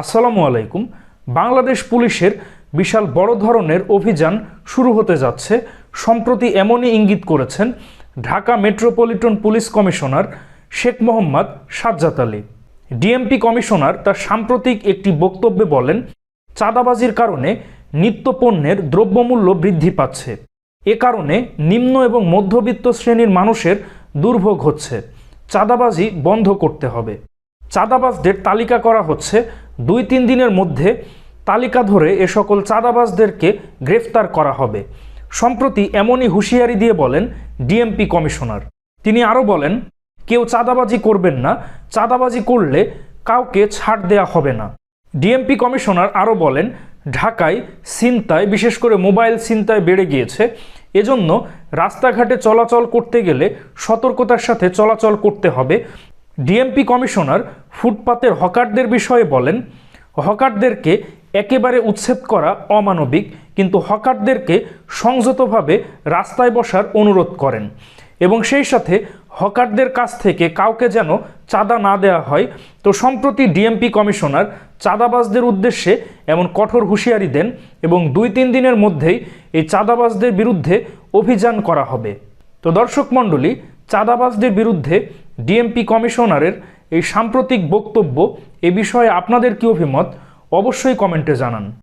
আসসালামু আলাইকুম। বাংলাদেশ পুলিশের বিশাল বড় ধরনের অভিযান শুরু হতে যাচ্ছে। সম্প্রতি এমনই ইঙ্গিত করেছেন Dhaka metropolitan police commissioner Sheikh Mohammad Sajjad Ali. DMP commissioner তার সাম্প্রতিক একটি বক্তব্যে বলেন, চাঁদাবাজির কারণে নিত্যপণ্যের দ্রব্যমূল্য বৃদ্ধি পাচ্ছে। এ কারণে নিম্ন এবং মধ্যবিত্ত শ্রেণির মানুষের দুর্ভোগ হচ্ছে। চাঁদাবাজি বন্ধ করতে হবে। চাঁদাবাজদের তালিকা করা হচ্ছে দুই তিন দিনের মধ্যে তালিকা ধরে এ সকল চাঁদাবাজদেরকে গ্রেফতার করা হবে। সম্প্রতি এমনই হুঁশিয়ারি দিয়ে বলেন ডিএমপি কমিশনার। তিনি আরও বলেন, কেউ চাঁদাবাজি করবেন না, চাঁদাবাজি করলে কাউকে ছাড় দেয়া হবে না। ডিএমপি কমিশনার আরও বলেন, ঢাকায় ছিনতাই, বিশেষ করে মোবাইল ছিনতাই বেড়ে গিয়েছে। এজন্য রাস্তাঘাটে চলাচল করতে গেলে সতর্কতার সাথে চলাচল করতে হবে। ডিএমপি কমিশনার ফুটপাতের হকারদের বিষয়ে বলেন, হকারদেরকে একেবারে উচ্ছেদ করা অমানবিক, কিন্তু হকারদেরকে সংযতভাবে রাস্তায় বসার অনুরোধ করেন এবং সেই সাথে হকারদের কাছ থেকে কাউকে যেন চাঁদা না দেওয়া হয়। তো সম্প্রতি ডিএমপি কমিশনার চাঁদাবাজদের উদ্দেশ্যে এমন কঠোর হুঁশিয়ারি দেন এবং দুই তিন দিনের মধ্যেই এই চাঁদাবাজদের বিরুদ্ধে অভিযান করা হবে। তো দর্শক মণ্ডলী চাঁদাবাজদের বিরুদ্ধে ডিএমপি কমিশনারের এই সাম্প্রতিক বক্তব্য এ বিষয়ে আপনাদের কি অভিমত? অবশ্যই কমেন্টে জানান।